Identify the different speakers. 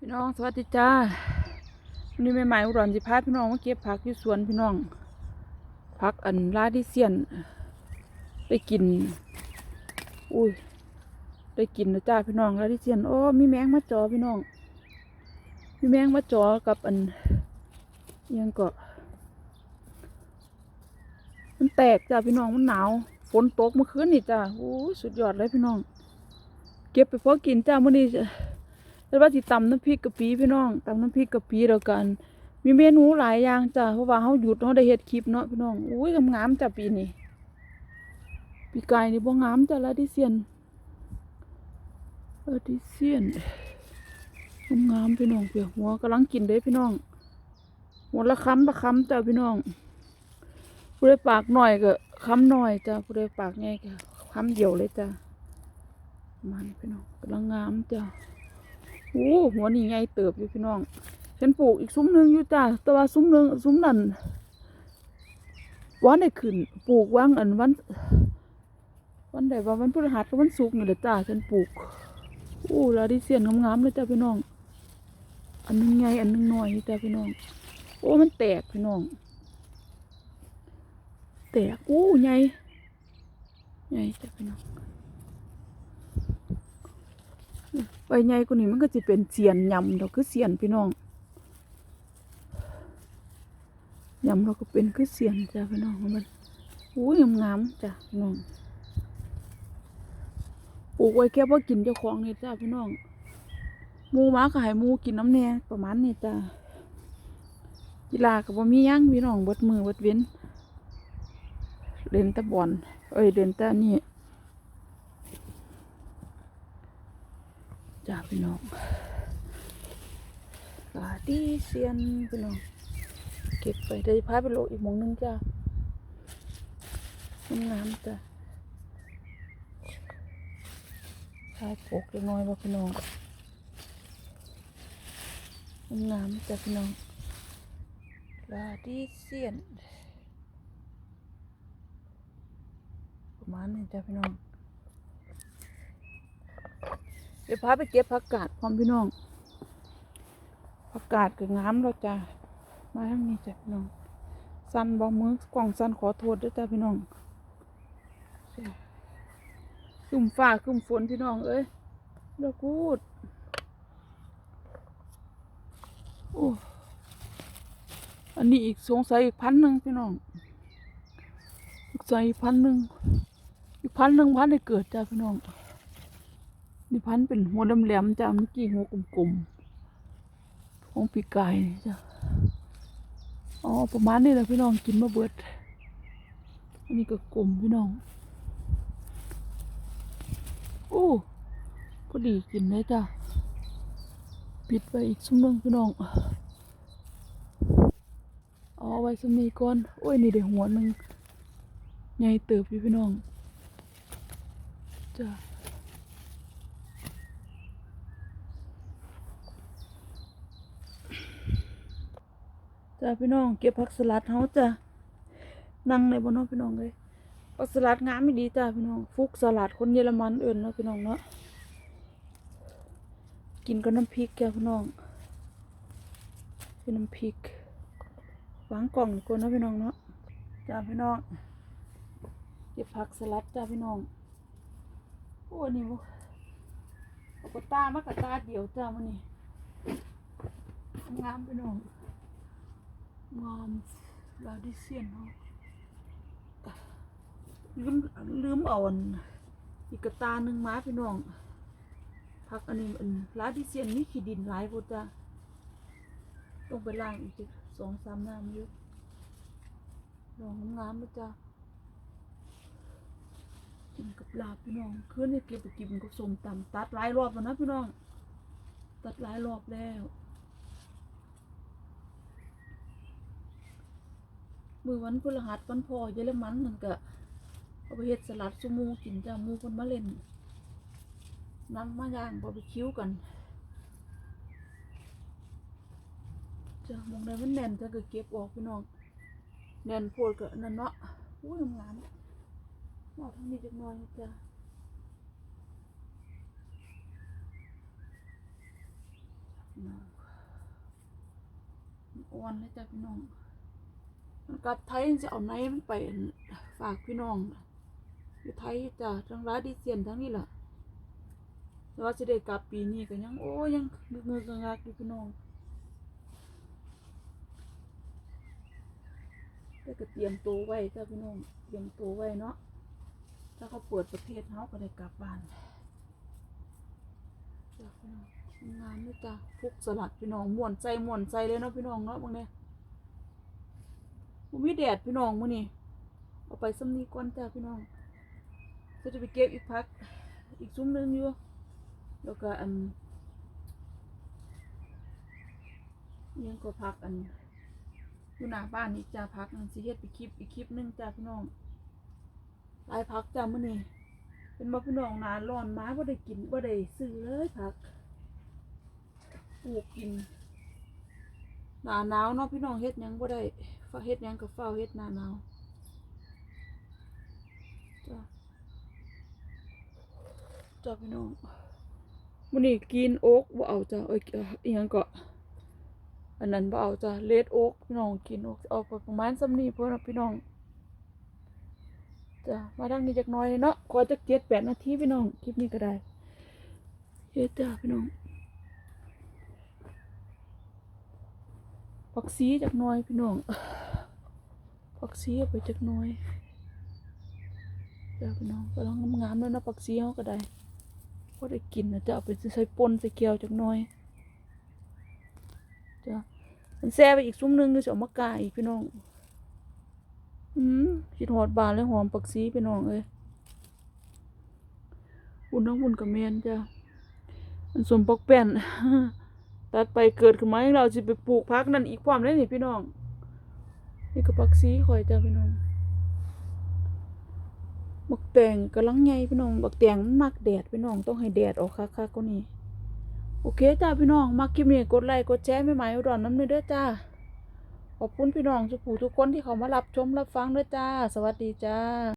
Speaker 1: พี่น้องสวัสดีจ้าวันนี้แม่หมายอุดรสิพาพี่น้องมาเก็บผักอยู่สวนพี่น้องผักอันลาดิเซียนได้กิน อุ้ยได้กินนะจ้าพี่น้องลาดิเซียนโอ้มีแมงมาจอพี่น้อง มีแมงมาจอกับอันยังก็มันแตกจ้าพี่น้องมันหนาวฝนตกเมื่อคืนนี่จ้าโอ้สุดยอดเลยพี่น้อง เก็บไปพอกินจ้ามื้อนี้จะ แล้วว่าสิตำน้ำพริกกะปิพี่น้องตำน้ำพริกกะปิแล้วกัน มีเมนูหลายอย่างจ้าเพราะว่าเฮาหยุดเฮาได้เฮ็ดคลิปเนาะพี่น้องอุ้ยงามจ้าปีนี้ปีกายนี่บ่งามจ้าละดิเซียนละดิเซียนงามพี่น้องเปียหัวกำลังกินเด้พี่น้องหัวละคำละคำจ้าพี่น้องผู้ใดปากหน่อยก็คำหน่อยจ้าผู้ใดปากใหญ่ก็คำเดียวเลยจ้ามันพี่น้องกำลังงามจ้า โอ้หัวนี่ใหญ่เติบอยู่พี่น้องฉันปลูกอีกซุ้มหนึ่งอยู่จ้าแต่ว่าซุ้มหนึ่งซุ้มนั้นวันได้ขึ้นปลูกวางอันวัน วันใดว่าวันพฤหัสกับวันศุกร์นี่แหละจ้าฉันปลูกโอ้ลาดิเซียนงามๆเลยจ้าพี่น้อง อันหนึงใหญ่อันหนึงน้อยจ้าพี่น้อง โอ้มันแตกพี่น้อง แตกอู้ใหญ่ใหญ่จ้ะพี่น้อง ใบใหญ่กว่านี้มันก็จะเป็นเสียนยำดอกคือเสียนพี่น้องยำเราก็เป็นคือเสียนจ้ะพี่น้องมันอู้ยงามจ้ะพี่น้องปลูกไว้แค่เพื่อกินเจ้าของนี่จ้ะพี่น้องมูหมาก็ให้มูกินน้ำแน่ประมาณนี้จ้ะกีฬาก็บ่มีหยังพี่น้องบดมือบดเว้นเล่นตะบอลเอ้ยเล่นตะนี่ จ้าพี่น้องกาดีเซียนพี่น้อง เก็บไปเดี๋ยวจะพาไปโลอีกมองนึงจ้างามๆจ้ะชายปกเล็กน้อยบ่พี่น้องงามๆจ้ะพี่น้องลาดีเซียนประมาณนี้จ้ะพี่น้อง เดี๋ยวพาไปเก็บผักกาดพร้อมพี่น้องผักกาดก็งามแล้วจ้ะมาทางนี้จ้ะพี่น้องสั้นบ่มือกล่องสั้นขอโทษด้วยจ้ะพี่น้องครึมฟ้าครึมฝนพี่น้องเอ้ยเดี๋ยวกูดโอ้อันนี้อีกสงสัยอีกพันหนึ่งพี่น้องอีกใส่อีกพันหนึ่งอีกพันหนึ่งพันได้เกิดจ้าพี่น้อง นี่พันเป็นหัวแหลมๆจ้าเมื่อกี้หัวกลมๆของปีกายนี่จ้าอ๋อประมาณนี้แหละพี่น้องกินมาเบิด อันนี้ก็กลมพี่น้องโอ้พอดีกินเลยจ้าปิดไปอีกซุ้มหนึงพี่น้องเอาไว้ซุ้มนี้ก่อนโอ้ยนี่เดี๋ยวหัวหนึ่งใหญ่เติบอยู่พี่น้องจ้ะ จ้าพี่น้องเก็บผักสลัดเฮาจะนั่งในบนน้องพี่น้องเลยผักสลัดงามไม่ดีจ้าพี่น้องฟุกสลัดคนเยอรมันเอื่นเนาะพี่น้องเนาะกินกับน้ำพริกแกพี่น้องเป็นน้ำพริกวางกล่องก่อนเนาะพี่น้องเนาะจ้าพี่น้องเก็บผักสลัดจ้าพี่น้องโอ้นี่บ่เอากตามากระตาเดียวจ้ามันนี่งามพี่น้อง งามลาดิเซียนเนาะลืมลืมอาอันอีกกระตาหนึ่งมาพี่น้องผักอันนี้อันลาดิเซียนนี่ขี้ดินหลายพุจ้าต้องไปล้างอีกสองสามน้ำอยู่ลองงามๆนะจ้ากินกับลาพี่น้องคืนนี้เก็บไปกินกับสมตำตัดหลายรอบแล้วนะพี่น้อง ตัดหลายรอบแล้ว มือวันพฤหัสวันพอเยอรมันนั่นก็เอาไปเฮ็ดสลัดซูมูกินจ้ามูคนมาเล่นนั่งมาย่างบาร์บีคิวกันจ้ามองได้มันแน่นจ้าก็เก็บออกพี่น้องแน่นโพดก็นั่นเนาะอู้ยงามๆมาทางนี้จักหน่อยนจ้ะพี่น้องมันอ่อนเลยจ้ะพี่น้อง กับไทยจะเอาไหนมันไปฝากพี่น้องอยู่ไทยจ้ะทั้งร้านดีเซียนทั้งนี้แหละแต่ว่าจะได้กลับปีนี้ก็ยัง โอ้ยังเงือกๆงักอยู่พี่น้องแต่ก็เตรียมตัวไว้จ้ะพี่น้องเตรียมตัวไว้เนาะถ้าเขาปิดประเทศเขาก็ได้กลับบ้านจ้ะพี่น้องงามเลยจ้ะพุกสลัดพี่น้องม่วนใจม่วนใจเลยเนาะพี่น้องเนาะบางเนี่ย บ่มีแดดพี่น้องมื้อนี้เอาไปซ้ำนี้ก่อนจ้ะพี่น้องก็จะไปเก็บอีกพัก อีกซุ้มนึงอยู่แล้วก็อันยังก็พักอันอยู่หน้าบ้านนี่จ้ะพักอันสิเฮ็ดไปคลิปอีกคลิปหนึงจ้ะพี่น้องหลายพักจ้ะมื้อนี้เป็นบ่พี่น้องนาร้อนมาบ่ได้กินบ่ได้ซื้อเลยผักปลูกกินหนาหนาวเนาะพี่น้องเฮ็ดยังบ่ได้ ฟ้าเฮ็ดยังก็ฟ้าเฮ็ดนาหนาจ้ะจ้ะพี่น้องมื้อนี้กินโอ๊กบ่เอาจ้ะเอ้ยอีหยังก็อันนั้นบ่เอาจ้ะเลดโอ๊กพี่น้องกินโอ๊กเอาไปประมาณส่ำนี้เพิ่นน่ะพี่น้องจ้ะมาดังนี้จักหน่อยเนาะขอจักเจ็ดแปดนาทีพี่น้องคลิปนี้ก็ได้เฮ็ดจ้ะพี่น้องผักซีจักหน่อยพี่น้อง ผักซีเอาไปจักหน่อยจ้ะพี่น้องกำลังงามๆแล้วนะผักซีเฮาก็ได้พอได้กินนะจะเอาไปใส่ปนใส่เกลียวจักหน่อยจ้ะมันแซ่ไปอีกซุ้มหนึงคือสิเอามากาอีกพี่น้องอืมคิดหอดบานแล้วหอมปักซีพี่น้องเอ้ยอุ่นทั้งอุ่นกับแมนจ้ะอันสมปักแป้นตัดไปเกิดขึ้นมาให้เราสิไปปลูกพักนั่นอีกความได้นี่พี่น้อง นี่ก็ปักซีคอยจ้าพี่น้องบักแตงกำลังใหญ่พี่น้องบักแตงมันมักแดดพี่น้องต้องให้แดดออกคักๆก็นี้โอเคจ้าพี่น้องมักคลิปนี้กดไลค์กดแชร์ไม่หมายอุดรน้ำเด้อจ้าขอบคุณพี่น้องทุกผู้ทุกคนที่เขามารับชมรับฟังด้วยจ้า สวัสดีจ้า